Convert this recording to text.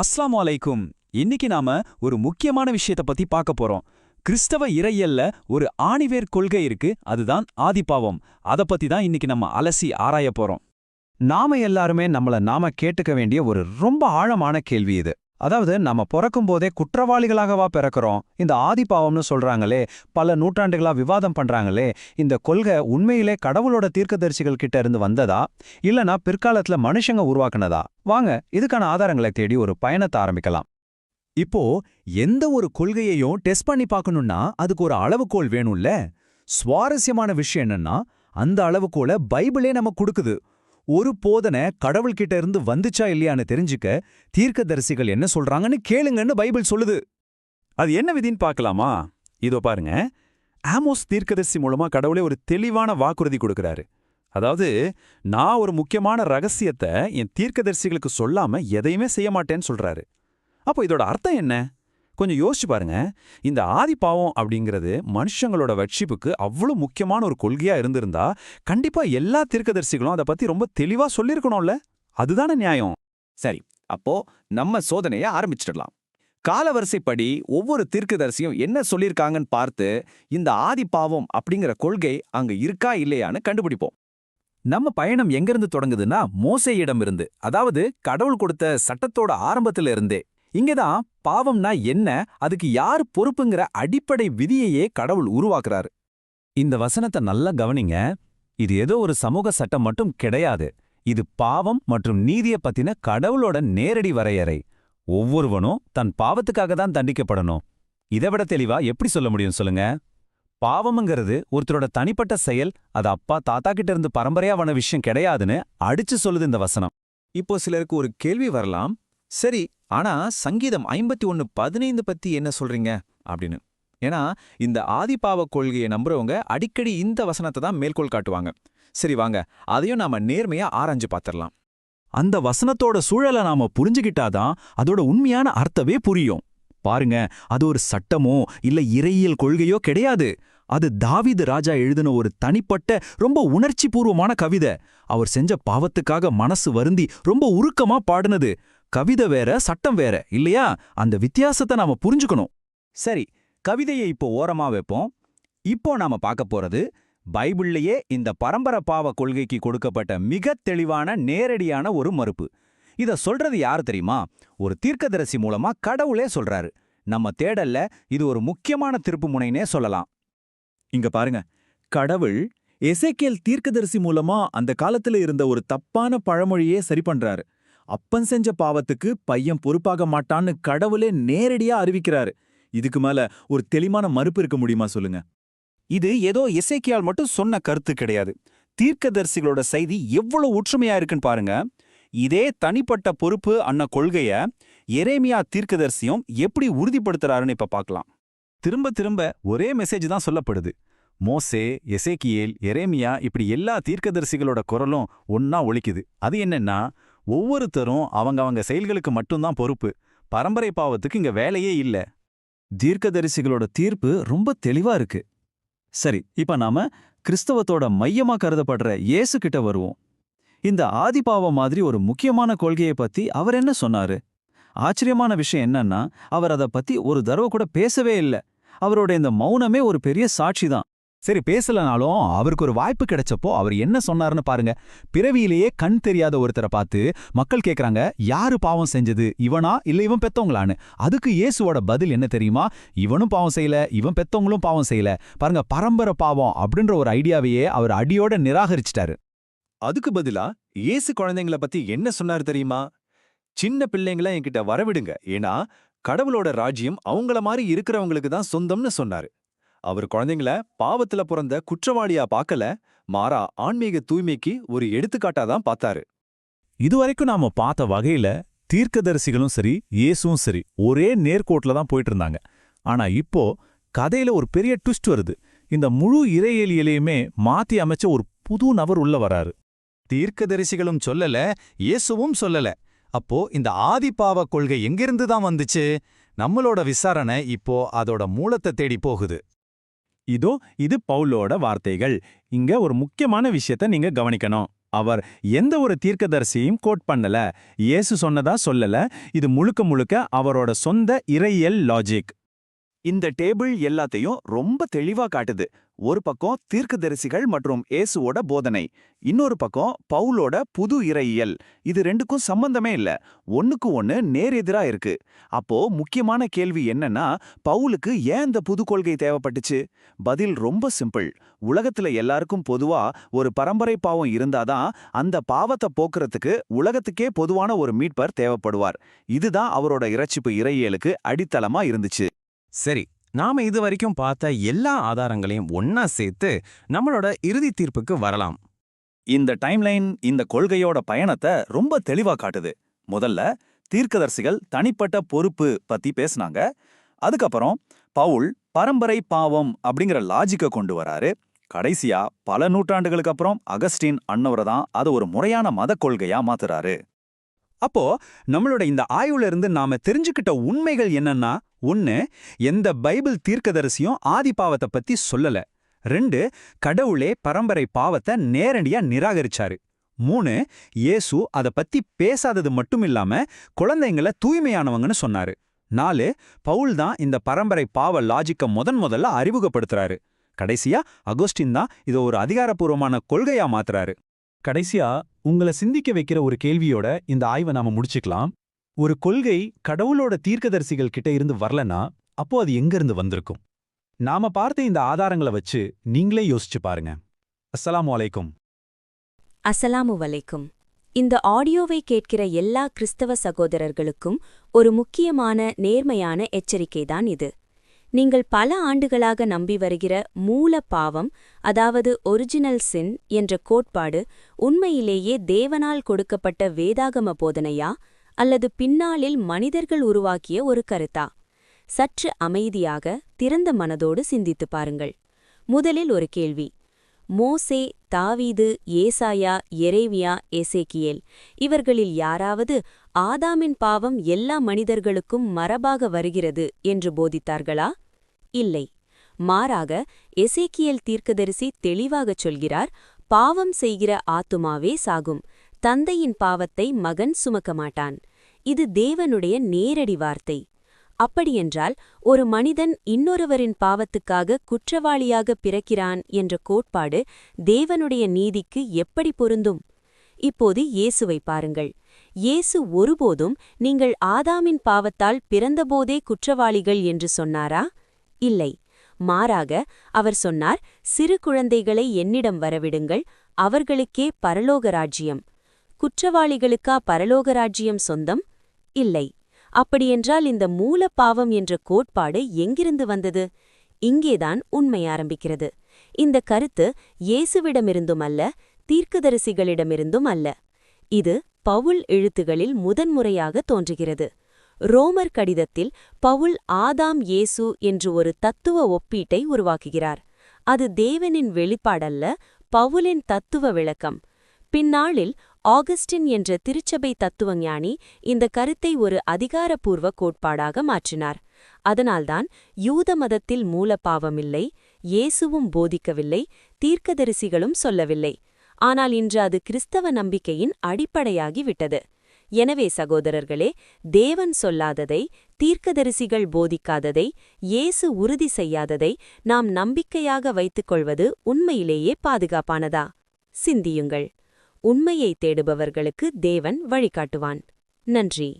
அஸ்லாம் வலைக்கும் இன்னைக்கு நாம ஒரு முக்கியமான விஷயத்த பத்தி பார்க்க போறோம். கிறிஸ்தவ இறையல்ல ஒரு ஆணிவேர் கொள்கை இருக்கு. அதுதான் ஆதிபாவம். அத பத்தி தான் இன்னைக்கு நம்ம அலசி ஆராய போறோம். நாம எல்லாருமே நம்மள நாம கேட்டுக்க வேண்டிய ஒரு ரொம்ப ஆழமான கேள்வி இது. அதாவது நம்ம பிறக்கும் போதே குற்றவாளிகளாகவா பிறக்கிறோம். இந்த ஆதிபாவம்னு சொல்றாங்களே பல நூற்றாண்டுகளா விவாதம் பண்றாங்களே இந்த கொள்கை உண்மையிலே கடவுளோட தீர்க்கதரிசிகள் கிட்ட இருந்து வந்ததா? இல்லனா பிற்காலத்துல மனுஷங்க உருவாக்குனதா? வாங்க இதுக்கான ஆதாரங்களை தேடி ஒரு பயணத்தை ஆரம்பிக்கலாம். இப்போ எந்த ஒரு கொள்கையையும் டெஸ்ட் பண்ணி பார்க்கணும்னா அதுக்கு ஒரு அளவுகோல் வேணும்ல? சுவாரஸ்யமான விஷயம் என்னன்னா அந்த அளவுகோலை பைபிளே நம்ம கொடுக்குது. ஒரு போதனை கடவுள்கிட்ட இருந்து வந்துச்சா இல்லையான்னு தெரிஞ்சுக்க தீர்க்கதரிசிகள் என்ன சொல்றாங்கன்னு கேளுங்கன்னு பைபிள் சொல்லுது. அது என்ன விதின்னு பார்க்கலாமா? இதோ பாருங்க. ஆமோஸ் தீர்க்கதரிசி மூலமா கடவுளே ஒரு தெளிவான வாக்குறுதி கொடுக்கறாரு. அதாவது நான் ஒரு முக்கியமான ரகசியத்தை என் தீர்க்கதரிசிகளுக்கு சொல்லாம எதையுமே செய்ய மாட்டேன்னு சொல்றாரு. அப்போ இதோட அர்த்தம் என்ன? கொஞ்சம் யோசிச்சு பாருங்க. இந்த ஆதி பாவம் அப்படிங்கிறது மனுஷங்களோட வட்சிப்புக்கு அவ்வளோ முக்கியமான ஒரு கொள்கையா இருந்திருந்தா கண்டிப்பா எல்லா தீர்க்கதரிசிகளும் அதை பத்தி ரொம்ப தெளிவா சொல்லிருக்கணும்ல அதுதானே நியாயம். சரி அப்போ நம்ம சோதனைய ஆரம்பிச்சிடலாம். காலவரிசைப்படி ஒவ்வொரு தீர்க்கதரிசியும் என்ன சொல்லியிருக்காங்கன்னு பார்த்து இந்த ஆதி பாவம் அப்படிங்கிற கொள்கை அங்க இருக்கா இல்லையான்னு கண்டுபிடிப்போம். நம்ம பயணம் எங்கிருந்து தொடங்குதுன்னா மோசையிடமிருந்து அதாவது கடவுள் கொடுத்த சட்டத்தோட ஆரம்பத்துல இருந்தே இங்கதான் பாவம்னா என்ன அதுக்கு யார் பொறுப்புங்கிற அடிப்படை விதியையே கடவுள் உருவாக்குறாரு. இந்த வசனத்தை நல்லா கவனிங்க. இது ஏதோ ஒரு சமூக சட்டம் மட்டும் கிடையாது. இது பாவம் மற்றும் நீதிய பத்தின கடவுளோட நேரடி வரையறை. ஒவ்வொருவனும் தன் பாவத்துக்காக தான் தண்டிக்கப்படணும். இதை விட தெளிவா எப்படி சொல்ல முடியும் சொல்லுங்க? பாவம்ங்கிறது ஒருத்தரோட தனிப்பட்ட செயல் அது அப்பா தாத்தா கிட்ட இருந்து பரம்பரையா வன விஷயம் கிடையாதுன்னு அடிச்சு சொல்லுது இந்த வசனம். இப்போ சிலருக்கு ஒரு கேள்வி வரலாம். சரி ஆனா சங்கீதம் ஐம்பத்தி ஒன்னு பதினைந்து பத்தி என்ன சொல்றீங்க? அப்படின்னு. ஏன்னா இந்த ஆதிபாவ கொள்கையை நம்புறவங்க அடிக்கடி இந்த வசனத்தை தான் மேற்கோள் காட்டுவாங்க. சரி வாங்க. அதையும் நாம நேர்மையா ஆராய்ஞ்சு பார்த்துடலாம் அந்த வசனத்தோட சூழலை நாம புரிஞ்சுக்கிட்டாதான் அதோட உண்மையான அர்த்தமே புரியும். பாருங்க அது ஒரு சட்டமோ இல்ல இறையியல் கொள்கையோ கிடையாது. அது தாவிது ராஜா எழுதின ஒரு தனிப்பட்ட ரொம்ப உணர்ச்சி பூர்வமான கவிதை. அவர் செஞ்ச பாவத்துக்காக மனசு வருந்தி ரொம்ப உருக்கமா பாடுனது. கவிதை வேற சட்டம் வேற இல்லையா? அந்த வித்தியாசத்தை நாம புரிஞ்சுக்கணும். சரி கவிதையை இப்போ ஓரமா வைப்போம். இப்போ நாம பார்க்க போறது பைபிள்லயே இந்த பரம்பரை பாவ கொள்கைக்கு கொடுக்கப்பட்ட மிக தெளிவான நேரடியான ஒரு மறுப்பு. இத சொல்றது யாரு தெரியுமா? ஒரு தீர்க்கதரிசி மூலமா கடவுளே சொல்றாரு. நம்ம தேடல்ல இது ஒரு முக்கியமான திருப்பு முனைனே சொல்லலாம். இங்க பாருங்க. கடவுள் எசேக்கேல் தீர்க்கதரிசி மூலமா அந்த காலத்துல இருந்த ஒரு தப்பான பழமொழியே சரி பண்றாரு. அப்பன் செஞ்ச பாவத்துக்கு பையன் பொறுப்பாக மாட்டான்னு கடவுளே நேரடியா அறிவிக்கிறாரு. இதுக்கு மேல ஒரு தெளிவான மறுப்பு இருக்க முடியுமா சொல்லுங்க. இது ஏதோ இசைக்கியால் மட்டும் சொன்ன கருத்து கிடையாது. தீர்க்கதரிசிகளோட செய்தி எவ்வளவு ஒற்றுமையா இருக்குன்னு பாருங்க. இதே தனிப்பட்ட பொறுப்பு அன்ன கொள்கைய எரேமியா தீர்க்கதரிசியும் எப்படி உறுதிப்படுத்துறாருன்னு இப்ப பார்க்கலாம் திரும்ப திரும்ப ஒரே மெசேஜ் தான் சொல்லப்படுது. மோசே எசேக்கியேல் எரேமியா இப்படி எல்லா தீர்க்கதரிசிகளோட குரலும் ஒன்னா ஒழிக்குது அது என்னன்னா ஒவ்வொருத்தரும் அவங்க அவங்க செயல்களுக்கு மட்டும்தான் பொறுப்பு. பரம்பரை பாவத்துக்கு இங்க வேலையே இல்ல. தீர்க்கதரிசிகளோட தீர்ப்பு ரொம்ப தெளிவா இருக்கு. சரி இப்ப நாம கிறிஸ்தவத்தோட மையமா கருதப்படுற இயேசு கிட்ட வருவோம். இந்த ஆதிபாவம் மாதிரி ஒரு முக்கியமான கொள்கையை பத்தி அவர் என்ன சொன்னாரு? ஆச்சரியமான விஷயம் என்னன்னா அவர் அதை பத்தி ஒரு தடவை கூட பேசவே இல்ல. அவரோட இந்த மௌனமே ஒரு பெரிய சாட்சி தான் சரி பேசலனாலும் அவருக்கு ஒரு வாய்ப்பு கிடைச்சப்போ அவர் என்ன சொன்னாருன்னு பாருங்க. பிறவியிலேயே கண் தெரியாத ஒருத்தரை பார்த்து மக்கள் கேக்குறாங்க யாரு பாவம் செஞ்சது? இவனா? இல்ல இவன் பெத்தவங்களான்னு? அதுக்கு இயேசுவோட பதில் என்ன தெரியுமா? இவனும் பாவம் செய்யல இவன் பெத்தவங்களும் பாவம் செய்யல. பாருங்க பரம்பரை பாவம் அப்படின்ற ஒரு ஐடியாவையே அவர் அடியோட நிராகரிச்சிட்டாரு. அதுக்கு பதிலா இயேசு குழந்தைங்கள பத்தி என்ன சொன்னாரு தெரியுமா? சின்ன பிள்ளைங்கள என்கிட்ட வரவிடுங்க. ஏன்னா கடவுளோட ராஜ்யம் அவங்கள மாதிரி இருக்கிறவங்களுக்கு தான் சொந்தம்னு சொன்னாரு. அவர் குழந்தைங்கள பாவத்துல பிறந்த குற்றவாளியா பார்க்கல மாறா ஆன்மீக தூய்மைக்கு ஒரு எடுத்துக்காட்டா தான் பார்த்தாரு. இதுவரைக்கும் நாம பார்த்த வகையில தீர்க்கதரிசிகளும் சரி இயேசுவும் சரி ஒரே நேர்கோட்டில் தான் போயிட்டு இருந்தாங்க ஆனா இப்போ கதையில ஒரு பெரிய ட்விஸ்ட் வருது. இந்த முழு இறையலியலையுமே மாத்தி அமைச்ச ஒரு புது நபர் உள்ள வராரு. தீர்க்கதரிசிகளும் சொல்லல இயேசுவும் சொல்லல. அப்போ இந்த ஆதிபாவ கொள்கை எங்கிருந்து தான் வந்துச்சு? நம்மளோட விசாரணை இப்போ அதோட மூலத்தை தேடி போகுது. இதோ இது பவுலோட வார்த்தைகள். இங்க ஒரு முக்கியமான விஷயத்த நீங்க கவனிக்கணும். அவர் எந்த ஒரு தீர்க்கதரிசியையும் கோட் பண்ணல. இயேசு சொன்னதா சொல்லல. இது முழுக்க முழுக்க அவரோட சொந்த இறையியல் லாஜிக் இந்த டேபிள் எல்லாத்தையும் ரொம்ப தெளிவா காட்டுது. ஒரு பக்கம் தீர்க்கதரிசிகள் மற்றும் இயேசுவோட போதனை இன்னொரு பக்கம் பவுலோட புது இறையியல். இது ரெண்டுக்கும் சம்பந்தமே இல்ல. ஒண்ணுக்கு ஒன்று நேரெதிரா இருக்கு. அப்போ முக்கியமான கேள்வி என்னன்னா பவுலுக்கு ஏன் இந்த புது கொள்கை தேவைப்பட்டுச்சு? பதில் ரொம்ப சிம்பிள். உலகத்துல எல்லாருக்கும் பொதுவா ஒரு பரம்பரை பாவம் இருந்தாதான் அந்த பாவத்தை போக்குறதுக்கு உலகத்துக்கே பொதுவான ஒரு மீட்பர் தேவைப்படுவார். இதுதான் அவரோட இறைச்சிப்பு இறையியலுக்கு அடித்தளமா இருந்துச்சு. சரி நாம இது வரைக்கும் பார்த்த எல்லா ஆதாரங்களையும் ஒன்னா சேர்த்து நம்மளோட இறுதி தீர்ப்புக்கு வரலாம். இந்த டைம்லைன் இந்த கொள்கையோட பயணத்தை ரொம்ப தெளிவா காட்டுது. முதல்ல தீர்க்கதரிசிகள் தனிப்பட்ட பொறுப்பு பத்தி பேசுனாங்க. அதுக்கப்புறம் பவுல் பரம்பரை பாவம் அப்படிங்கிற லாஜிக்க கொண்டு வராரு. கடைசியா பல நூற்றாண்டுகளுக்கு அப்புறம் அகஸ்டின் அன்னவரை தான் அதை ஒரு முறையான மத கொள்கையா மாத்துறாரு. அப்போ நம்மளோட இந்த ஆய்வுல இருந்து நாம தெரிஞ்சுக்கிட்ட உண்மைகள் என்னன்னா ஒன்னு எந்த பைபிள் தீர்க்கதரிசியும் ஆதி பாவத்தை பத்தி சொல்லல. ரெண்டு கடவுளே பரம்பரை பாவத்தை நேரடியா நிராகரிச்சாரு. மூணு இயேசு அதை பத்தி பேசாதது மட்டும் இல்லாம குழந்தைங்கள தூய்மையானவங்கன்னு சொன்னாரு. நாலு பவுல் தான் இந்த பரம்பரை பாவ லாஜிக்க முதன் முதல்ல அறிமுகப்படுத்துறாரு. கடைசியா அகோஸ்டின் தான் இதை ஒரு அதிகாரப்பூர்வமான கொள்கையா மாத்துறாரு. கடைசியா உங்களை சிந்திக்க வைக்கிற ஒரு கேள்வியோட இந்த ஆய்வை நாம முடிச்சுக்கலாம். ஒரு கொள்கை கடவுளோட தீர்க்கதரிசிகள் கிட்ட இருந்து வரலனா அப்போ அது எங்க இருந்து வந்திருக்கும்? நாம பார்த்த இந்த ஆதாரங்களை வச்சு நீங்களே யோசிச்சு பாருங்க. அஸ்ஸலாமு அலைக்கும். அஸ்ஸலாமு வலைக்கும். இந்த ஆடியோவை கேட்கிற எல்லா கிறிஸ்தவ சகோதரர்களுக்கும் ஒரு முக்கியமான நேர்மையான எச்சரிக்கைதான் இது. நீங்கள் பல ஆண்டுகளாக நம்பி வருகிற மூல பாவம் அதாவது ஒரிஜினல் சின் என்ற கோட்பாடு உண்மையிலேயே தேவனால் கொடுக்கப்பட்ட வேதாகம போதனையா? அல்லது பின்னாளில் மனிதர்கள் உருவாக்கிய ஒரு கருத்தா? சற்று அமைதியாக திறந்த மனதோடு சிந்தித்துப் பாருங்கள். முதலில் ஒரு கேள்வி. மோசே தாவீது ஏசாயா எரேவியா எசேக்கியேல் இவர்களில் யாராவது ஆதாமின் பாவம் எல்லா மனிதர்களுக்கும் மரபாக வருகிறது என்று போதித்தார்களா? இல்லை. மாறாக எசேக்கியல் தீர்க்கதரிசி தெளிவாகச் சொல்கிறார் பாவம் செய்கிற ஆத்துமாவே சாகும். தந்தையின் பாவத்தை மகன் சுமக்க மாட்டான். இது தேவனுடைய நேரடி வார்த்தை. அப்படியென்றால் ஒரு மனிதன் இன்னொருவரின் பாவத்துக்காக குற்றவாளியாக பிறக்கிறான் என்ற கோட்பாடு தேவனுடைய நீதிக்கு எப்படி பொருந்தும்? இப்போது இயேசுவை பாருங்கள். இயேசு ஒருபோதும் நீங்கள் ஆதாமின் பாவத்தால் பிறந்தபோதே குற்றவாளிகள் என்று சொன்னாரா? இல்லை. மாறாக அவர் சொன்னார் சிறு குழந்தைகளை என்னிடம் வரவிடுங்கள் அவர்களுக்கே பரலோக ராஜ்யம் குற்றவாளிகளுக்கா பரலோக ராஜ்யம் சொந்தம்? இல்லை. அப்படியென்றால் இந்த மூல பாவம் என்ற கோட்பாடு எங்கிருந்து வந்தது? இங்கேதான் உண்மை ஆரம்பிக்கிறது. இந்த கருத்து இயேசுவிடமிருந்தும் அல்ல தீர்க்கதரிசிகளிடமிருந்தும் அல்ல இது பவுல் எழுத்துகளில் முதன்முறையாக தோன்றுகிறது. ரோமர் கடிதத்தில் பவுல் ஆதாம் இயேசு என்று ஒரு தத்துவ ஒப்பீட்டை உருவாக்குகிறார். அது தேவனின் வெளிப்பாடல்ல பவுலின் தத்துவ விளக்கம். பின்னாளில் ஆகஸ்டின் என்ற திருச்சபை தத்துவஞானி இந்த கருத்தை ஒரு அதிகாரப்பூர்வ கோட்பாடாக மாற்றினார். அதனால்தான் யூத மதத்தில் மூலப்பாவமில்லை இயேசுவும் போதிக்கவில்லை தீர்க்கதரிசிகளும் சொல்லவில்லை. ஆனால் இன்று அது கிறிஸ்தவ நம்பிக்கையின் அடிப்படையாகிவிட்டது. எனவே சகோதரர்களே தேவன் சொல்லாததை தீர்க்கதரிசிகள் போதிக்காததை இயேசு உறுதி செய்யாததை நாம் நம்பிக்கையாக வைத்துக் கொள்வது உண்மையிலேயே பாதுகாப்பானதா? சிந்தியுங்கள். உண்மையை தேடுபவர்களுக்கு தேவன் வழிகாட்டுவான். நன்றி.